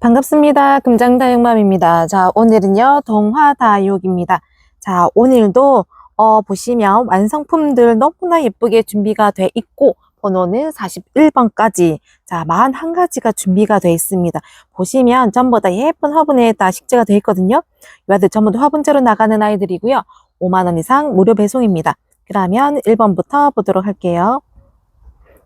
반갑습니다. 금장다육맘입니다. 자, 오늘은요, 동화다육입니다. 자, 오늘도, 어, 보시면 완성품들 너무나 예쁘게 준비가 돼 있고, 번호는 41번까지, 자, 41가지가 준비가 돼 있습니다. 보시면 전부 다 예쁜 화분에 다 식재가 돼 있거든요. 이 아이들 전부 다 화분째로 나가는 아이들이고요. 5만원 이상 무료 배송입니다. 그러면 1번부터 보도록 할게요.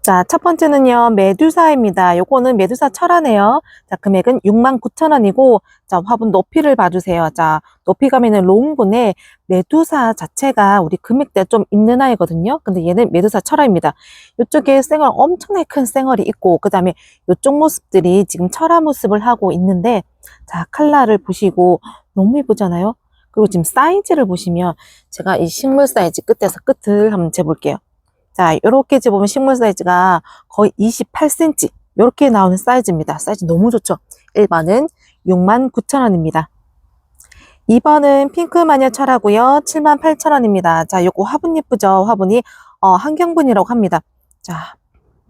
자, 첫 번째는요, 메두사입니다. 요거는 메두사 철화네요. 자, 금액은 69,000원이고, 자, 화분 높이를 봐주세요. 자, 높이 가면은 롱분에 메두사 자체가 우리 금액대 좀 있는 아이거든요. 근데 얘는 메두사 철화입니다. 요쪽에 쌩얼, 엄청나게 큰 쌩얼이 있고, 그 다음에 요쪽 모습들이 지금 철화 모습을 하고 있는데, 자, 칼라를 보시고, 너무 예쁘잖아요? 그리고 지금 사이즈를 보시면, 제가 이 식물 사이즈 끝에서 끝을 한번 재볼게요. 자, 요렇게 재보면 식물 사이즈가 거의 28cm. 요렇게 나오는 사이즈입니다. 사이즈 너무 좋죠? 1번은 69,000원입니다. 2번은 핑크마녀 철하고요. 78,000원입니다. 자, 요거 화분 예쁘죠? 화분이 어, 한경분이라고 합니다. 자,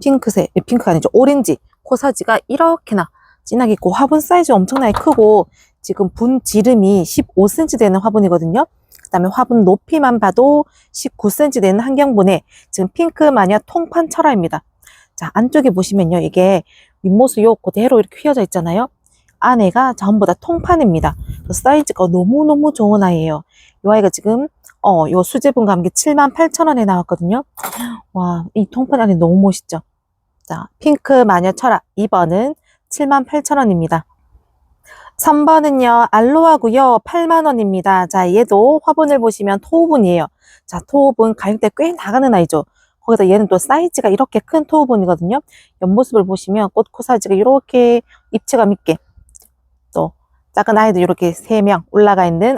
핑크색, 예, 핑크가 아니죠. 오렌지. 코사지가 이렇게나 진하게 있고 화분 사이즈 엄청나게 크고 지금 분 지름이 15cm 되는 화분이거든요. 그 다음에 화분 높이만 봐도 19cm 되는 한경분에 지금 핑크 마녀 통판 철화입니다. 자, 안쪽에 보시면요. 이게 윗모습 요 그대로 이렇게 휘어져 있잖아요. 안에가 전부 다 통판입니다. 사이즈가 너무너무 좋은 아이예요. 이 아이가 지금 어, 요 수제분과 함께 78,000원에 나왔거든요. 와, 이 통판 안에 너무 멋있죠? 자, 핑크 마녀 철화 2번은 78,000원입니다. 3번은요, 알로하고요 8만원입니다. 자, 얘도 화분을 보시면 토우분이에요. 자, 토우분 가격대 꽤 나가는 아이죠. 거기다 얘는 또 사이즈가 이렇게 큰 토우분이거든요. 옆모습을 보시면 꽃코 사이즈가 이렇게 입체감 있게 또 작은 아이도 이렇게 3명 올라가 있는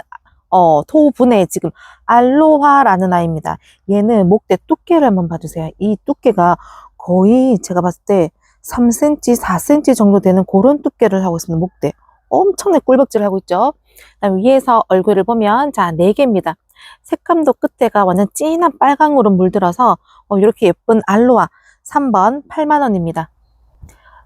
어, 토우분에 지금 알로하라는 아이입니다. 얘는 목대 두께를 한번 봐주세요. 이 두께가 거의 제가 봤을 때 3cm, 4cm 정도 되는 그런 두께를 하고 있습니다. 목대. 엄청나게 꿀벅질을 하고 있죠. 위에서 얼굴을 보면 자, 4개입니다. 색감도 끝에가 완전 진한 빨강으로 물들어서 어, 이렇게 예쁜 알로아 3번 8만원입니다.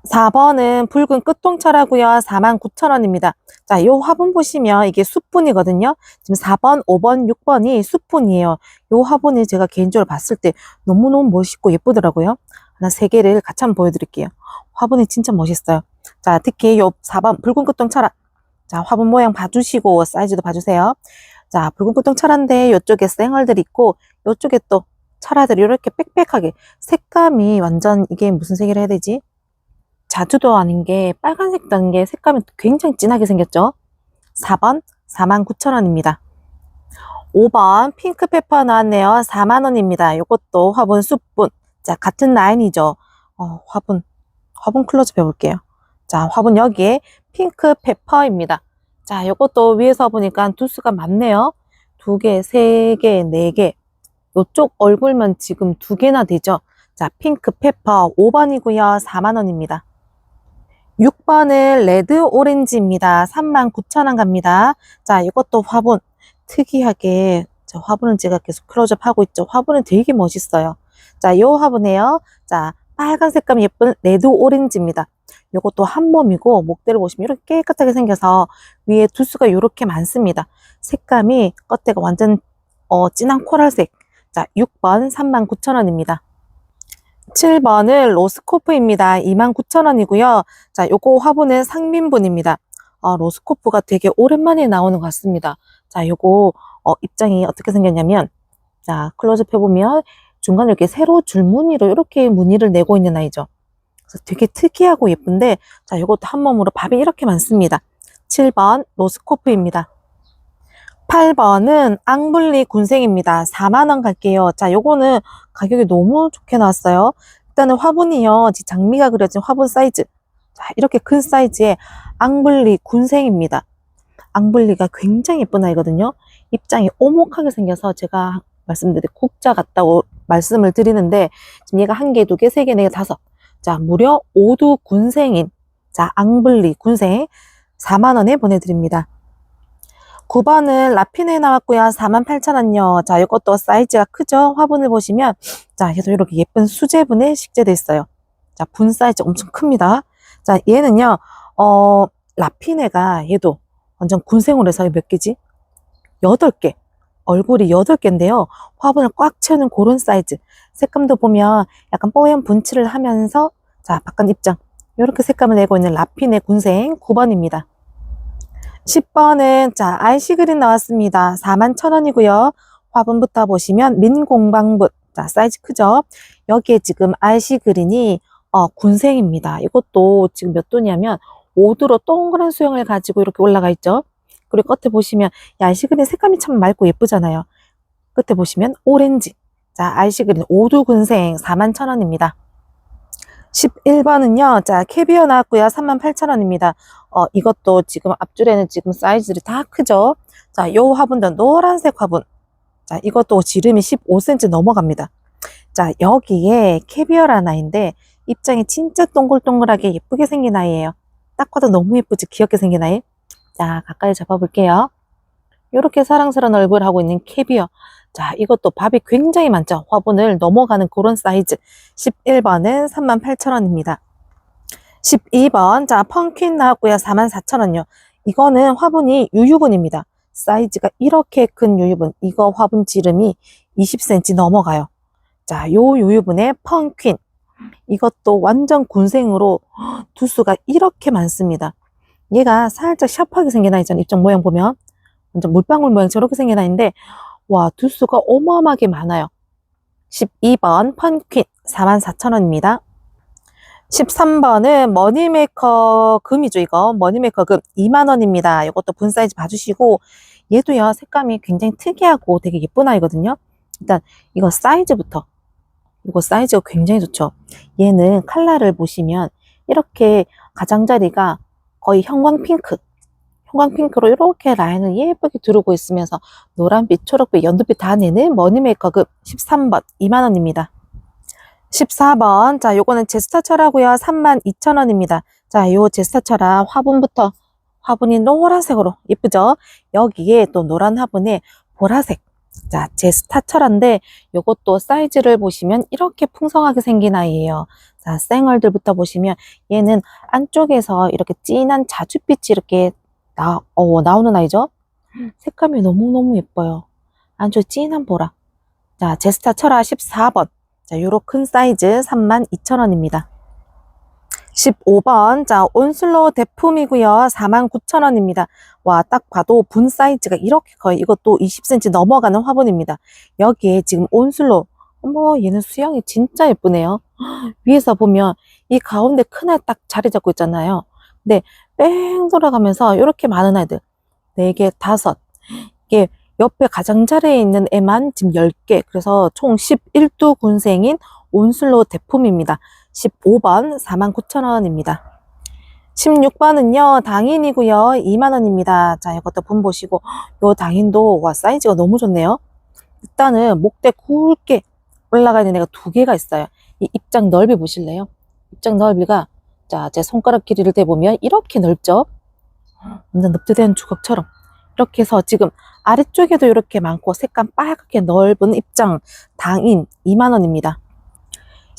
4번은 붉은 끝동철하고요. 49,000원입니다. 자, 요 화분 보시면 이게 숯분이거든요. 지금 4번, 5번, 6번이 숯분이에요. 요 화분이 제가 개인적으로 봤을 때 너무너무 멋있고 예쁘더라고요. 하나 세 개를 같이 한번 보여드릴게요. 화분이 진짜 멋있어요. 자, 특히 요 4번 붉은 끝동 철화. 자, 화분 모양 봐주시고 사이즈도 봐주세요. 자, 붉은 끝동 철화인데 요쪽에 쌩얼들이 있고 요쪽에 또 철화들이 이렇게 빽빽하게 색감이 완전 이게 무슨 색이라 해야 되지? 자주도 아닌 게 빨간색 단게 색감이 굉장히 진하게 생겼죠? 4번 49,000원입니다. 5번 핑크페퍼 나왔네요. 4만원입니다. 요것도 화분 숯분. 자, 같은 라인이죠. 어, 화분, 화분 클로즈 해볼게요. 자, 화분 여기에 핑크 페퍼입니다. 자, 요것도 위에서 보니까 두수가 많네요. 두 개, 세 개, 네 개. 요쪽 얼굴만 지금 두 개나 되죠. 자, 핑크 페퍼 5번이고요. 4만원입니다. 6번은 레드 오렌지입니다. 39,000원 갑니다. 자, 이것도 화분. 특이하게, 자, 화분은 제가 계속 클로즈업 하고 있죠. 화분은 되게 멋있어요. 자, 요 화분에요. 자, 빨간 색감이 예쁜 레드 오렌지입니다. 요것도 한 몸이고, 목대를 보시면 이렇게 깨끗하게 생겨서 위에 두수가 이렇게 많습니다. 색감이 겉에가 완전, 어, 진한 코랄색. 자, 6번 39,000원입니다. 7번은 로스코프입니다. 29,000원이고요. 자, 요거 화분은 상민분입니다. 어, 로스코프가 되게 오랜만에 나오는 것 같습니다. 자, 요거 어, 입장이 어떻게 생겼냐면 자, 클로즈업 해보면 중간에 이렇게 세로 줄무늬로 이렇게 무늬를 내고 있는 아이죠. 그래서 되게 특이하고 예쁜데 자, 요것도 한 몸으로 밥이 이렇게 많습니다. 7번 로스코프입니다. 8번은 앙블리 군생입니다. 4만원 갈게요. 자, 요거는 가격이 너무 좋게 나왔어요. 일단은 화분이요. 지 장미가 그려진 화분 사이즈. 자, 이렇게 큰 사이즈의 앙블리 군생입니다. 앙블리가 굉장히 예쁜 아이거든요. 입장이 오목하게 생겨서 제가 말씀드린 국자 같다고 말씀을 드리는데 지금 얘가 한 개, 두 개, 세 개, 네 개, 다섯. 자, 무려 5두 군생인 자, 앙블리 군생 4만원에 보내드립니다. 9번은 라피네 나왔고요. 48,000원요. 자, 이것도 사이즈가 크죠? 화분을 보시면 자, 얘도 이렇게 예쁜 수제분에 식재돼 있어요. 자, 분 사이즈 엄청 큽니다. 자, 얘는요. 어, 라피네가 얘도 완전 군생으로 해서 몇 개지? 8개. 얼굴이 8개인데요. 화분을 꽉 채우는 그런 사이즈. 색감도 보면 약간 뽀얀 분칠을 하면서 자, 바깥 입장. 이렇게 색감을 내고 있는 라피네 군생 9번입니다. 10번은 자, RC 그린 나왔습니다. 41,000원이고요. 화분부터 보시면 민공방붓. 자, 사이즈 크죠? 여기에 지금 RC 그린이 어, 군생입니다. 이것도 지금 몇 도냐면 5도로 동그란 수영을 가지고 이렇게 올라가 있죠. 그리고 끝에 보시면 이 RC 그린 색감이 참 맑고 예쁘잖아요. 끝에 보시면 오렌지. 자, RC 그린 5도 군생 41,000원입니다. 11번은요, 자, 캐비어 나왔고요. 38,000원입니다. 어, 이것도 지금 앞줄에는 지금 사이즈들이 다 크죠? 자, 요 화분도 노란색 화분. 자, 이것도 지름이 15cm 넘어갑니다. 자, 여기에 캐비어라는 아이인데, 입장이 진짜 동글동글하게 예쁘게 생긴 아이예요. 딱 봐도 너무 예쁘지? 귀엽게 생긴 아이. 자, 가까이 잡아볼게요. 이렇게 사랑스러운 얼굴 하고 있는 캐비어. 자, 이것도 밥이 굉장히 많죠? 화분을 넘어가는 그런 사이즈. 11번은 38,000원입니다. 12번, 자, 펑퀸 나왔고요. 44,000원요. 이거는 화분이 유유분입니다. 사이즈가 이렇게 큰 유유분. 이거 화분 지름이 20cm 넘어가요. 자, 요 유유분의 펑퀸. 이것도 완전 군생으로 두수가 이렇게 많습니다. 얘가 살짝 샤프하게 생긴 아이잖아요. 입장 모양 보면. 완전 물방울 모양 저렇게 생긴 아이인데, 와, 두수가 어마어마하게 많아요. 12번 펀퀸 44,000원입니다. 13번은 머니메이커 금이죠, 이거. 머니메이커 금 2만원입니다. 이것도 분 사이즈 봐주시고, 얘도요, 색감이 굉장히 특이하고 되게 예쁜 아이거든요. 일단, 이거 사이즈부터. 이거 사이즈가 굉장히 좋죠. 얘는 컬러를 보시면, 이렇게 가장자리가 거의 형광 핑크. 형광 핑크로 이렇게 라인을 예쁘게 두르고 있으면서 노란빛, 초록빛, 연두빛 다 내는 머니 메이커급 13번 2만원입니다. 14번 자 요거는 제스타철하고요 32,000원입니다. 자 요 제스타철아 화분부터 화분이 노란색으로 예쁘죠? 여기에 또 노란 화분에 보라색 자 제 스타철인데 요것도 사이즈를 보시면 이렇게 풍성하게 생긴 아이예요. 자 쌩얼들부터 보시면 얘는 안쪽에서 이렇게 진한 자줏빛이 이렇게 나, 어, 나오는 아이죠? 색감이 너무너무 예뻐요. 안쪽 진한 보라. 자, 제스타 철화 14번. 자, 요로 큰 사이즈 32,000원입니다. 15번. 자, 온슬로 대품이고요. 49,000원입니다. 와, 딱 봐도 분 사이즈가 이렇게 커요. 이것도 20cm 넘어가는 화분입니다. 여기에 지금 온슬로. 어머, 얘는 수영이 진짜 예쁘네요. 위에서 보면 이 가운데 큰애딱 자리 잡고 있잖아요. 근데 뺑 돌아가면서 이렇게 많은 아이들 4개, 5 이게 옆에 가장자리에 있는 애만 지금 10개 그래서 총 11두 군생인 온슬로 대품입니다. 15번 49,000원입니다. 16번은요 당인이고요 2만원입니다. 자 이것도 분 보시고 요 당인도 와 사이즈가 너무 좋네요. 일단은 목대 굵게 올라가 있는 애가 두 개가 있어요. 이 입장 넓이 보실래요? 입장 넓이가 자, 제 손가락 길이를 대보면 이렇게 넓죠? 완전 납득된 주걱처럼. 이렇게 해서 지금 아래쪽에도 이렇게 많고 색감 빨갛게 넓은 입장 당인 2만원입니다.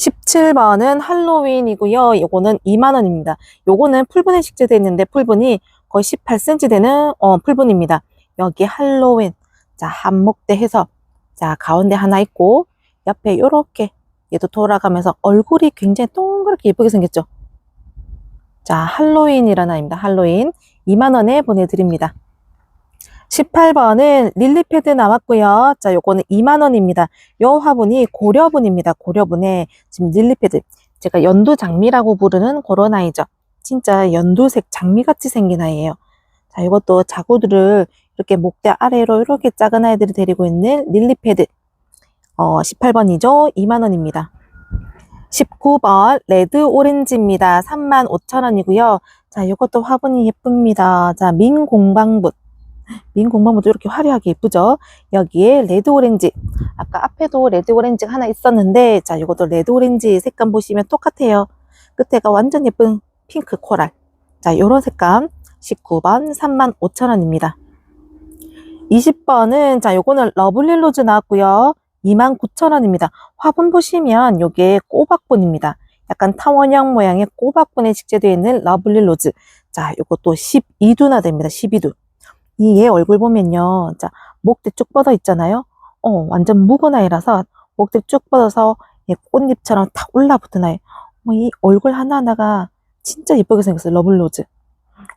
17번은 할로윈이고요. 요거는 2만원입니다. 요거는 풀분에 식재되어 있는데 풀분이 거의 18cm 되는 어, 풀분입니다. 여기 할로윈. 자, 한목대 해서 자, 가운데 하나 있고 옆에 요렇게 얘도 돌아가면서 얼굴이 굉장히 동그랗게 예쁘게 생겼죠? 자, 할로윈이라는 아이입니다. 할로윈. 2만원에 보내드립니다. 18번은 릴리패드 나왔고요. 자, 요거는 2만원입니다. 요 화분이 고려분입니다. 고려분에 지금 릴리패드. 제가 연두 장미라고 부르는 그런 아이죠. 진짜 연두색 장미같이 생긴 아이예요. 자, 이것도 자구들을 이렇게 목대 아래로 이렇게 작은 아이들이 데리고 있는 릴리패드. 어, 18번이죠. 2만원입니다. 19번 레드 오렌지입니다. 35,000원이고요. 자, 이것도 화분이 예쁩니다. 자, 민공방붓. 민 공방붓도 이렇게 화려하게 예쁘죠? 여기에 레드 오렌지. 아까 앞에도 레드 오렌지가 하나 있었는데, 자, 이것도 레드 오렌지 색감 보시면 똑같아요. 끝에가 완전 예쁜 핑크 코랄. 자, 요런 색감. 19번 35,000원입니다. 20번은, 자, 요거는 러블리 로즈 나왔고요. 29,000원입니다. 화분 보시면 요게 꼬박분입니다. 약간 타원형 모양의 꼬박분에 식재되어 있는 러블리 로즈. 자, 요것도 12두나 됩니다. 12두. 이 얘 얼굴 보면요. 자, 목대 쭉 뻗어 있잖아요. 어, 완전 묵은 아이라서 목대 쭉 뻗어서 얘 꽃잎처럼 탁 올라붙은 아이. 뭐, 이 얼굴 하나하나가 진짜 예쁘게 생겼어요. 러블로즈.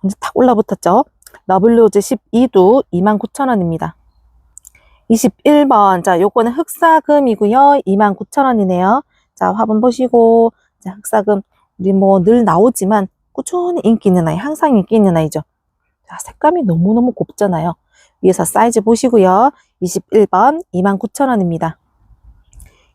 완전 탁 올라붙었죠? 러블로즈 12두 29,000원입니다. 21번. 자, 요거는 흑사금이고요. 29,000원이네요. 자, 화분 보시고, 자, 흑사금. 우리 뭐 늘 나오지만 꾸준히 인기 있는 아이, 항상 인기 있는 아이죠. 자, 색감이 너무너무 곱잖아요. 위에서 사이즈 보시고요. 21번 29,000원입니다.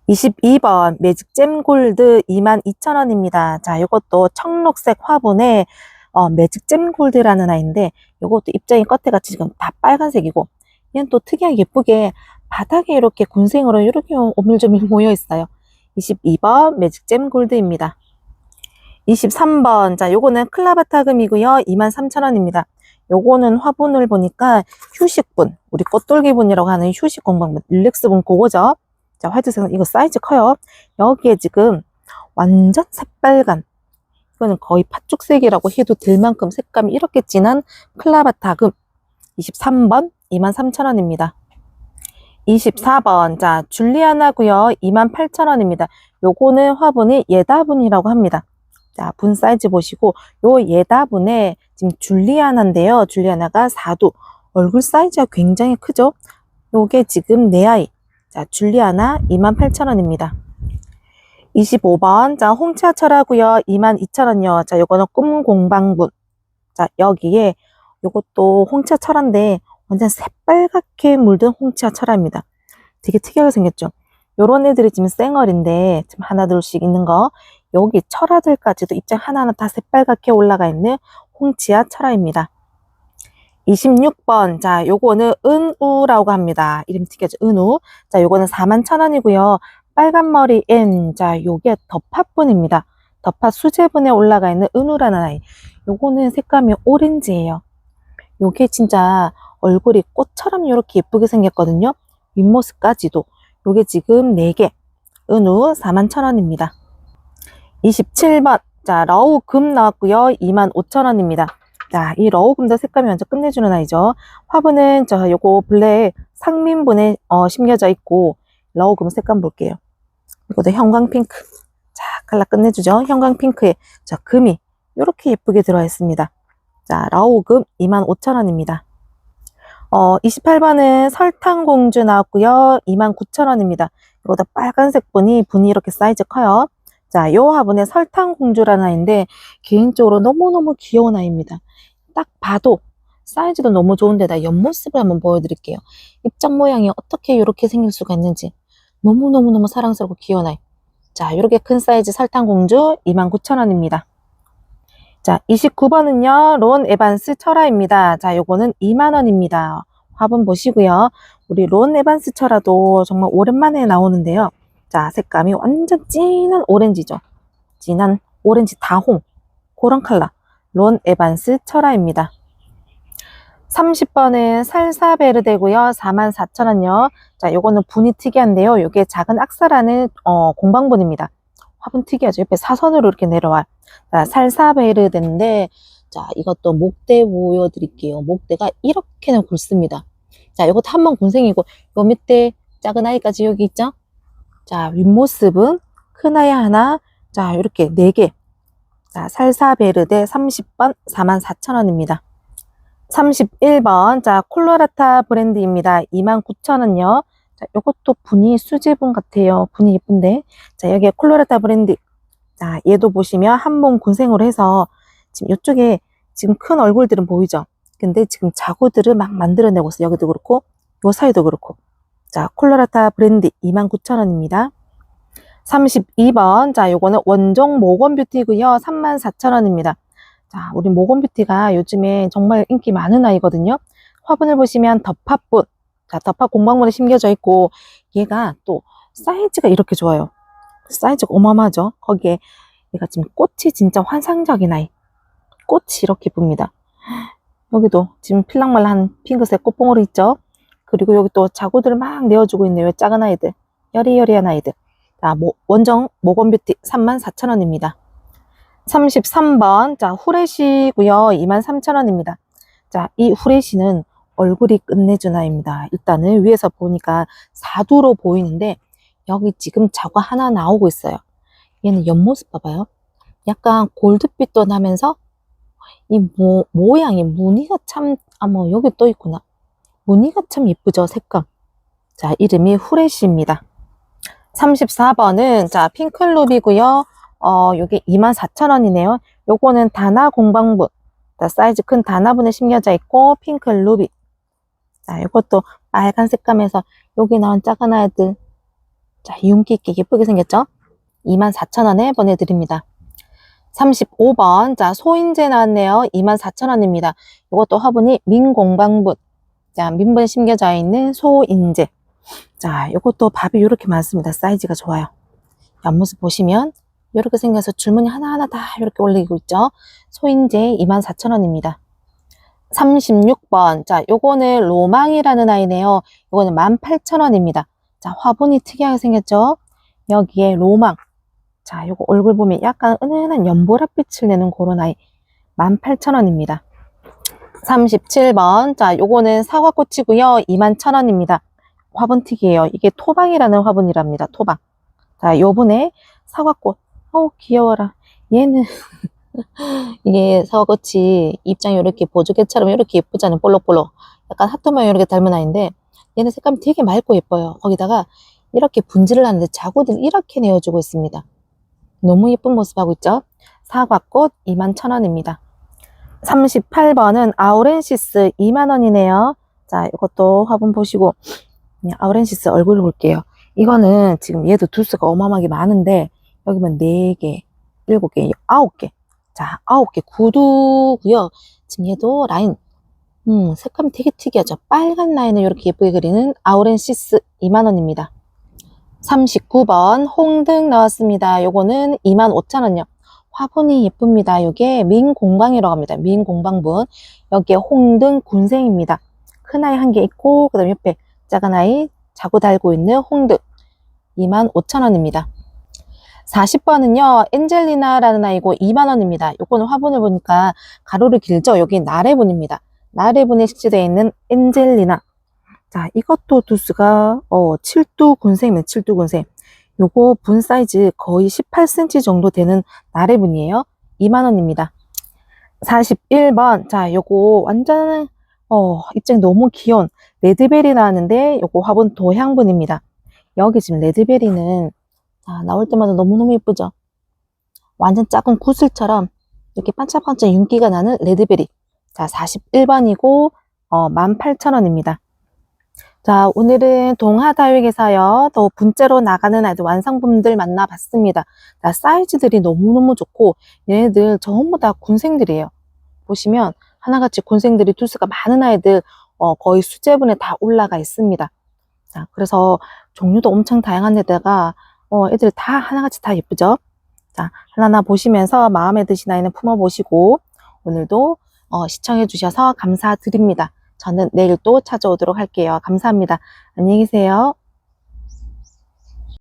22번 매직 잼 골드 22,000원입니다. 자, 요것도 청록색 화분에 어, 매직 잼 골드라는 아이인데 요것도 입장이 끝에같이 지금 다 빨간색이고 얘는 또 특이하게 예쁘게 바닥에 이렇게 군생으로 이렇게 오밀조밀 모여 있어요. 22번 매직 잼 골드입니다. 23번. 자, 요거는 클라바타금이고요. 23,000원입니다. 요거는 화분을 보니까 휴식분, 우리 꽃돌기분이라고 하는 휴식 공방분, 릴렉스분 그거죠. 자, 화이트색은 이거 사이즈 커요. 여기에 지금 완전 새빨간, 이거는 거의 팥죽색이라고 해도 될 만큼 색감이 이렇게 진한 클라바타금 23번 23,000원입니다. 24번. 자, 줄리아나고요. 28,000원입니다. 요거는 화분이 예다분이라고 합니다. 자, 분 사이즈 보시고 요 예다분에 지금 줄리아나인데요. 줄리아나가 4두. 얼굴 사이즈가 굉장히 크죠? 요게 지금 내 아이. 자, 줄리아나 28,000원입니다. 25번. 자, 홍차 철하고요. 22,000원이요. 자, 요거는 꿈 공방분. 자, 여기에 요것도 홍차 철인데 완전 새빨갛게 물든 홍차 철화입니다. 되게 특이하게 생겼죠? 요런 애들이 지금 쌩얼인데 지금 하나 둘씩 있는 거 여기 철화들까지도 입장 하나하나 다 새빨갛게 올라가 있는 홍치아 철화입니다. 26번 자 요거는 은우라고 합니다. 이름 특이하죠? 은우 자 요거는 41,000원이고요. 빨간 머리 N 자 요게 덮화분입니다. 덮화 수제분에 올라가 있는 은우라는 아이 요거는 색감이 오렌지예요. 요게 진짜 얼굴이 꽃처럼 이렇게 예쁘게 생겼거든요. 윗모습까지도. 요게 지금 4개. 은우 41,000원입니다. 27번. 자, 러우 금 나왔고요. 25,000원입니다. 자, 이 러우 금도 색감이 완전 끝내주는 아이죠. 화분은 저 요거 블랙 상민분에 어, 심겨져 있고 러우 금 색감 볼게요. 이것도 형광 핑크. 자, 칼라 끝내주죠. 형광 핑크에 자, 금이 이렇게 예쁘게 들어가 있습니다. 자, 러우금 25,000원입니다. 어, 28번은 설탕공주 나왔고요. 29,000원입니다. 이거도 빨간색 분이 분이 이렇게 사이즈 커요. 자, 요 화분에 설탕공주라는 아이인데 개인적으로 너무너무 귀여운 아이입니다. 딱 봐도 사이즈도 너무 좋은데다 옆모습을 한번 보여드릴게요. 입장 모양이 어떻게 이렇게 생길 수가 있는지 너무너무너무 사랑스럽고 귀여운 아이. 자, 이렇게 큰 사이즈 설탕공주 29,000원입니다. 자, 29번은요, 론 에반스 철화입니다. 자, 요거는 2만원입니다. 화분 보시고요. 우리 론 에반스 철화도 정말 오랜만에 나오는데요. 자, 색감이 완전 진한 오렌지죠. 진한 오렌지 다홍. 그런 컬러. 론 에반스 철화입니다. 30번은 살사베르데고요. 44,000원요. 자, 요거는 분이 특이한데요. 요게 작은 악사라는 어, 공방분입니다. 화분 특이하죠. 옆에 사선으로 이렇게 내려와. 자, 살사베르데인데, 자, 이것도 목대 보여드릴게요. 목대가 이렇게는 굵습니다. 자, 이것도 한번 군생이고, 요 밑에 작은 아이까지 여기 있죠? 자, 윗모습은 큰 아이 하나, 자, 이렇게 네 개. 자, 살사베르데 30번 44,000원입니다. 31번, 자, 콜로라타 브랜드입니다. 29,000원요. 자, 요것도 분이 수제분 같아요. 분이 예쁜데. 자, 여기에 콜로라타 브랜드. 자, 얘도 보시면 한 몸 군생으로 해서 지금 이쪽에 지금 큰 얼굴들은 보이죠? 근데 지금 자구들을 막 만들어내고 있어요. 여기도 그렇고, 요 사이도 그렇고. 자, 콜로라타 브랜드 29,000원입니다. 32번. 자, 요거는 원종 모건 뷰티고요. 34,000원입니다. 자, 우리 모건 뷰티가 요즘에 정말 인기 많은 아이거든요. 화분을 보시면 덮화분. 자, 덮화 공방물에 심겨져 있고, 얘가 또 사이즈가 이렇게 좋아요. 사이즈가 어마어마하죠? 거기에 얘가 지금 꽃이 진짜 환상적인 아이. 꽃이 이렇게 예쁩니다. 여기도 지금 필랑말랑한 핑크색 꽃봉오리 있죠? 그리고 여기 또 자구들을 막 내어주고 있네요. 작은 아이들. 여리여리한 아이들. 자, 모, 원정 모건뷰티 34,000원입니다. 33번. 자, 후레쉬고요. 23,000원입니다. 자, 이 후레쉬는 얼굴이 끝내준 아이입니다. 일단은 위에서 보니까 사두로 보이는데 여기 지금 자과 하나 나오고 있어요. 얘는 옆모습 봐봐요. 약간 골드빛도 나면서 이 모, 모양이 무늬가 참, 아, 뭐, 여기 또 있구나. 무늬가 참 예쁘죠, 색감. 자, 이름이 후레쉬입니다. 34번은, 자, 핑클루비고요 어, 요게 24,000원이네요. 요거는 다나 공방분. 자, 사이즈 큰 다나분에 심겨져 있고, 핑클루비. 자, 요것도 빨간 색감에서 여기 나온 작은 아이들. 자, 윤기 있게 예쁘게 생겼죠? 24,000원에 보내드립니다. 35번. 자, 소인재 나왔네요. 24,000원입니다. 이것도 화분이 민공방분. 자, 민분에 심겨져 있는 소인재. 자, 이것도 밥이 이렇게 많습니다. 사이즈가 좋아요. 옆모습 보시면 이렇게 생겨서 줄무늬 하나하나 다 이렇게 올리고 있죠. 소인재 24,000원입니다. 36번. 자, 요거는 로망이라는 아이네요. 요거는 18,000원입니다. 자, 화분이 특이하게 생겼죠? 여기에 로망. 자, 요거 얼굴 보면 약간 은은한 연보라빛을 내는 그런 아이. 18,000원입니다. 37번. 자, 요거는 사과꽃이고요. 21,000원입니다. 화분특이에요. 이게 토방이라는 화분이랍니다. 토방. 자, 요번에 사과꽃. 어우, 귀여워라. 얘는 이게 사과꽃이 입장이 이렇게 보조개처럼 이렇게 예쁘잖아요. 볼록볼록. 약간 하트 모양 이렇게 닮은 아이인데 얘는 색감이 되게 맑고 예뻐요. 거기다가 이렇게 분질을 하는데 자구들 이렇게 내어주고 있습니다. 너무 예쁜 모습 하고 있죠? 사과꽃 21,000원입니다. 38번은 아우렌시스 2만원이네요. 자, 이것도 화분 보시고, 아우렌시스 얼굴 볼게요. 이거는 지금 얘도 두수가 어마어마하게 많은데, 여기 보면 4개, 7개, 9개. 자, 9개 구두고요 지금 얘도 라인, 음, 색감이 되게 특이하죠. 빨간 라인을 이렇게 예쁘게 그리는 아우렌시스 2만원입니다. 39번 홍등 나왔습니다. 요거는 25,000원요. 화분이 예쁩니다. 요게 민공방이라고 합니다. 민공방분. 여기에 홍등 군생입니다. 큰 아이 한 개 있고 그 다음 옆에 작은 아이 자고 달고 있는 홍등 25,000원입니다. 40번은요 엔젤리나라는 아이고 2만원입니다. 요거는 화분을 보니까 가로를 길죠. 여기 나래분입니다. 나래분에 식재되어 있는 엔젤리나 자, 이것도 두수가 어, 7두 군생이네, 7두 군생. 요거 분 사이즈 거의 18cm 정도 되는 나래분이에요. 2만원입니다. 41번. 자, 요거 완전 어, 입장이 너무 귀여운 레드베리 나왔는데 요거 화분 도향분입니다. 여기 지금 레드베리는 자, 나올 때마다 너무너무 예쁘죠? 완전 작은 구슬처럼 이렇게 반짝반짝 윤기가 나는 레드베리. 자, 41번이고 어, 18,000원입니다. 자, 오늘은 동하다육에서요, 더 분째로 나가는 아이들 완성품들 만나봤습니다. 자, 사이즈들이 너무너무 좋고, 얘네들 전부 다 군생들이에요. 보시면, 하나같이 군생들이 두수가 많은 아이들, 어, 거의 수제분에 다 올라가 있습니다. 자, 그래서 종류도 엄청 다양한 데다가, 어, 애들 다 하나같이 다 예쁘죠? 자, 하나하나 보시면서 마음에 드신 아이는 품어보시고, 오늘도 어, 시청해주셔서 감사드립니다. 저는 내일 또 찾아오도록 할게요. 감사합니다. 안녕히 계세요.